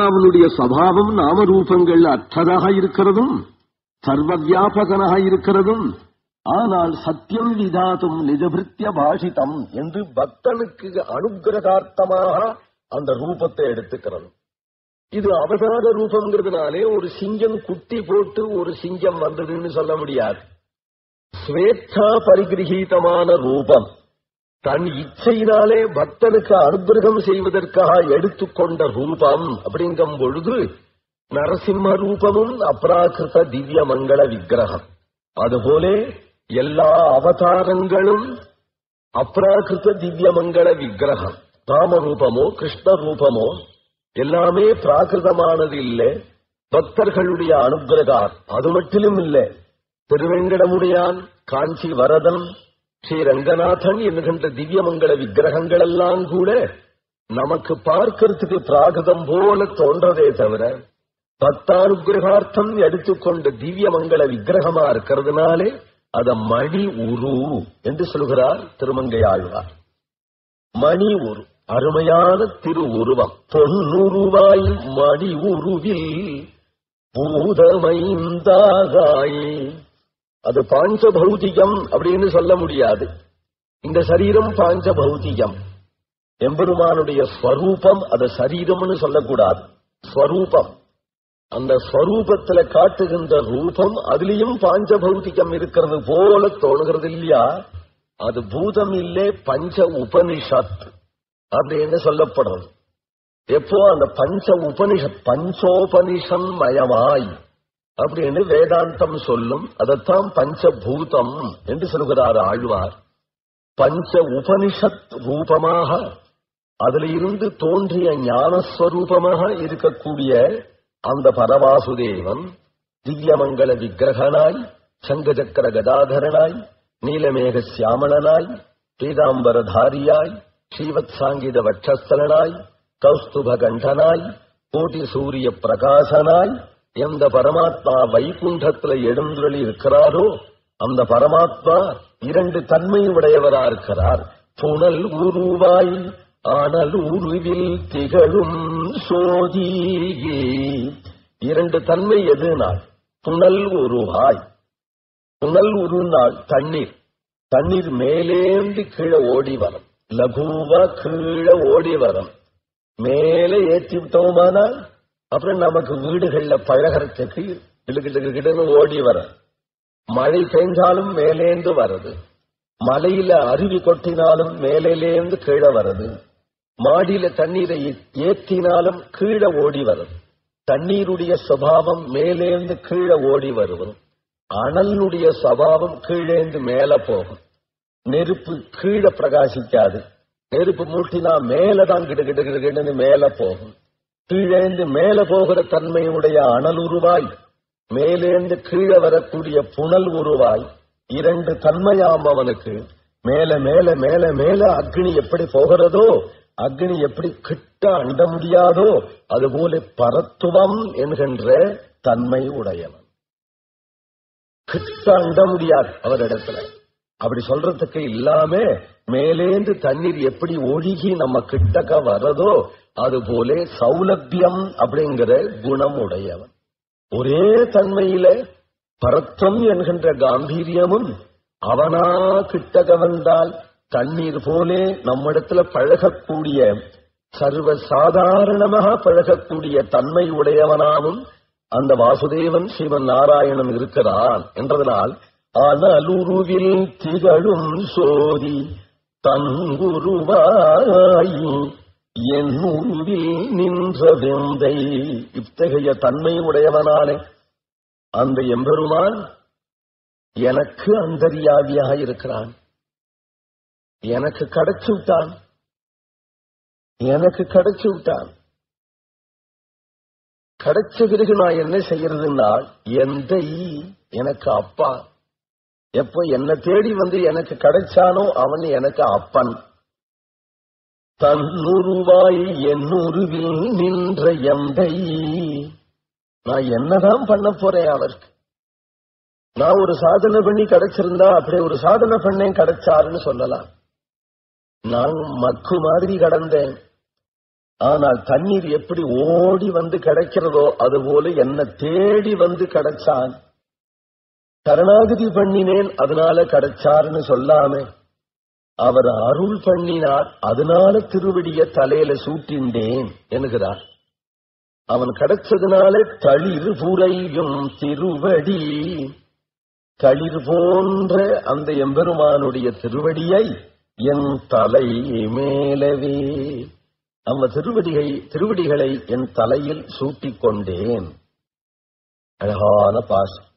அவனுடைய சபாவம் நாமரூபங்கள் அற்றதாக இருக்கிறதும் சர்வ வியாபகனாக இருக்கிறதும் ஆனால் சத்தியம் விதாதும் நிஜபிருத்திய பாஷிதம் என்று பக்தனுக்கு அனுகிரகார்த்தமாக அந்த ரூபத்தை எடுத்துக்கிறது. இது அவதார ரூபம்ங்கிறதுனாலே ஒரு சிங்கம் குட்டி போட்டு ஒரு சிங்கம் வந்ததுன்னு சொல்ல முடியாது. ஸ்வேச்சா பரிகிரகீதமான ரூபம். தன் இச்சையினாலே பக்தனுக்கு அனுகிரகம் செய்வதற்காக எடுத்துக்கொண்ட ரூபம் அப்படிங்கும் பொழுது நரசிம்ம ரூபமும் அப்ராகிருத திவ்ய மங்கள விக்கிரகம். அதுபோலே எல்லா அவதாரங்களும் அப்ராகிருத திவ்ய மங்கள விக்கிரகம். ராமரூபமோ கிருஷ்ண ரூபமோ எல்லாமே பிராகிருதமானது இல்லை. பக்தர்களுடைய அனுகிரகார் அது மட்டிலும் இல்லை. திருவேங்கடமுடையான் காஞ்சி வரதன் ஸ்ரீ ரங்கநாதன் என்கின்ற திவ்யமங்கள விக்கிரகங்கள் எல்லாம் கூட நமக்கு பார்க்கறதுக்கு பிராகிருதம் போல தோன்றதே தவிர பக்தானுகிரகார்த்தம் எடுத்துக்கொண்ட திவ்யமங்கள விக்கிரகமா இருக்கிறதுனாலே அத மணி உரு என்று சொல்கிறார் திருமங்கையாழ்வார் மணி உரு அருமையான திரு உருவம் தொன்னுருவாய் மணி உருவில் பூதமைந்தாகாய் அது பாஞ்ச பௌதிகம் அப்படின்னு சொல்ல முடியாது. இந்த சரீரம் பாஞ்ச பௌதிகம் எம்பெருமானுடைய ஸ்வரூபம் அது சரீரம்னு சொல்லக்கூடாது. ஸ்வரூபம். அந்த ஸ்வரூபத்துல காட்டுகின்ற ரூபம் அதுலயும் பாஞ்ச பௌதிகம் இருக்கிறது போல தோணுகிறது இல்லையா? அது பூதம் இல்லே பஞ்ச உபனிஷத் அப்படின்னு சொல்லப்படுறது எப்போ அந்த பஞ்ச உபனிஷத் பஞ்சோபனிஷன் மயமாய் அப்படின்னு வேதாந்தம் சொல்லும். அதைத்தான் பஞ்சபூதம் என்று சொல்கிறார் ஆழ்வார். பஞ்ச உபனிஷத் ரூபமாக அதுல இருந்து தோன்றிய ஞானஸ்வரூபமாக இருக்கக்கூடிய அந்த பரவாசுதேவன் திவ்யமங்கல விக்கிரகனாய் சங்கச்சக்கர கதாதரனாய் நீலமேக சியாமளனாய் பீதாம்பரதாரியாய் ஸ்ரீவத் சாங்கித வட்சஸ்தலனாய் கௌஸ்துப கண்டனாய் கோட்டி சூரிய பிரகாசனாய் எந்த பரமாத்மா வைகுண்டத்துல எழுந்துள்ளி இருக்கிறாரோ அந்த பரமாத்மா இரண்டு தன்மை உடையவரா இருக்கிறார். புனல் உருவாய் ஆனல் உருவில் திகழும் சோதியே. இரண்டு தன்மை எதுனால்? புனல் உருவாய். புனல் உருநாள் தண்ணீர். தண்ணீர் மேலேந்து கீழே ஓடி வரும். லகுவா கீழே ஓடி வரும். மேலே ஏற்றி விட்டோமானால்? அப்புறம் நமக்கு வீடுகள்ல பழகிறதுக்கு கிடுகிட்டு ஓடி வர. மழை பெய்ஞ்சாலும் மேலேந்து வரது மலையில அருவி கொட்டினாலும் மேலேலேந்து கீழே வரது மாடியில தண்ணீரை ஏற்றினாலும் கீழே ஓடி வரது தண்ணீருடைய சுவாவம் மேலேந்து கீழே ஓடி வருவது. அனலுடைய சபாவம் கீழேந்து மேல போகும். நெருப்பு கீழே பிரகாசிக்காது. நெருப்பு மூட்டினா மேலதான் கிடு கிடு கிடு கிடுன்னு மேல போகும். கீழேந்து மேல போகிற தன்மையுடைய அனல் உருவாய் மேலேந்து கீழே வரக்கூடிய புனல் உருவாய் இரண்டு தன்மையாம் அவனுக்கு. மேல மேல மேல மேல அக்னி எப்படி போகிறதோ அக்னி எப்படி கிட்ட அண்ட முடியாதோ அதுபோல பரத்துவம் என்கின்ற தன்மை உடையவன். கிட்ட அண்ட முடியாது அவரிடத்துல. அப்படி சொல்றதுக்கு இல்லாம மேலேந்து தண்ணீர் எப்படி ஒழுகி நம்ம கிட்டக்க வரதோ அது போல சௌலபியம் அப்படிங்கிற குணம் உடையவன் ஒரே தன்மையில பரத்தம் என்கின்ற காம்பீரியமும் அவனா கிட்டக வந்தால் தண்ணீர் போலே நம்மிடத்துல பழகக்கூடிய சர்வ சாதாரணமாக பழகக்கூடிய தன்மை உடையவனாகவும் அந்த வாசுதேவன் சிவன் நாராயணன் இருக்கிறான் என்றதனால் அனலுருவில் திகழும் சோதி தங்குருவாய் என் உருவில் நின்ற வெந்தை இத்தகைய தன்மை உடையவனானே அந்த எம்பெருமான் எனக்கு அந்தரியாவியாக இருக்கிறான். எனக்கு கிடைச்சு விட்டான் எனக்கு கிடைச்சு விட்டான் கிடைச்ச பிறகு நான் என்ன செய்யறதுன்னா எந்த எனக்கு அப்பா. எப்போ என்ன தேடி வந்து எனக்கு கிடைச்சானோ அவன் எனக்கு அப்பன். தன்னுருவாய் என்னுருவில் நின்ற எந்தை நான் என்னதான் பண்ண போறேன் அவருக்கு? நான் ஒரு சாதனை பண்ணி கிடைச்சிருந்தா அப்படியே ஒரு சாதனை பண்ணேன் கிடைச்சாருன்னு சொல்லலாம். நான் மக்கு மாதிரி கடந்தேன். ஆனால் தண்ணீர் எப்படி ஓடி வந்து கிடைக்கிறதோ அதுபோல என்ன தேடி வந்து கிடைச்சான். கருணாகதி பண்ணினேன் அதனால கிடைச்சாருன்னு சொல்லாமே. அவர் அருள் பண்ணினார் அதனால திருவடிய தலையில சூட்டின்றேன் என்கிறார். அவன் கிடைச்சதுனால தளிர் புரையும் திருவடி தளிர் போன்ற அந்த எம்பெருமானுடைய திருவடியை என் தலை மேலவே அவன் திருவடிகை திருவடிகளை என் தலையில் சூட்டிக் கொண்டேன் அழகான பாசம்.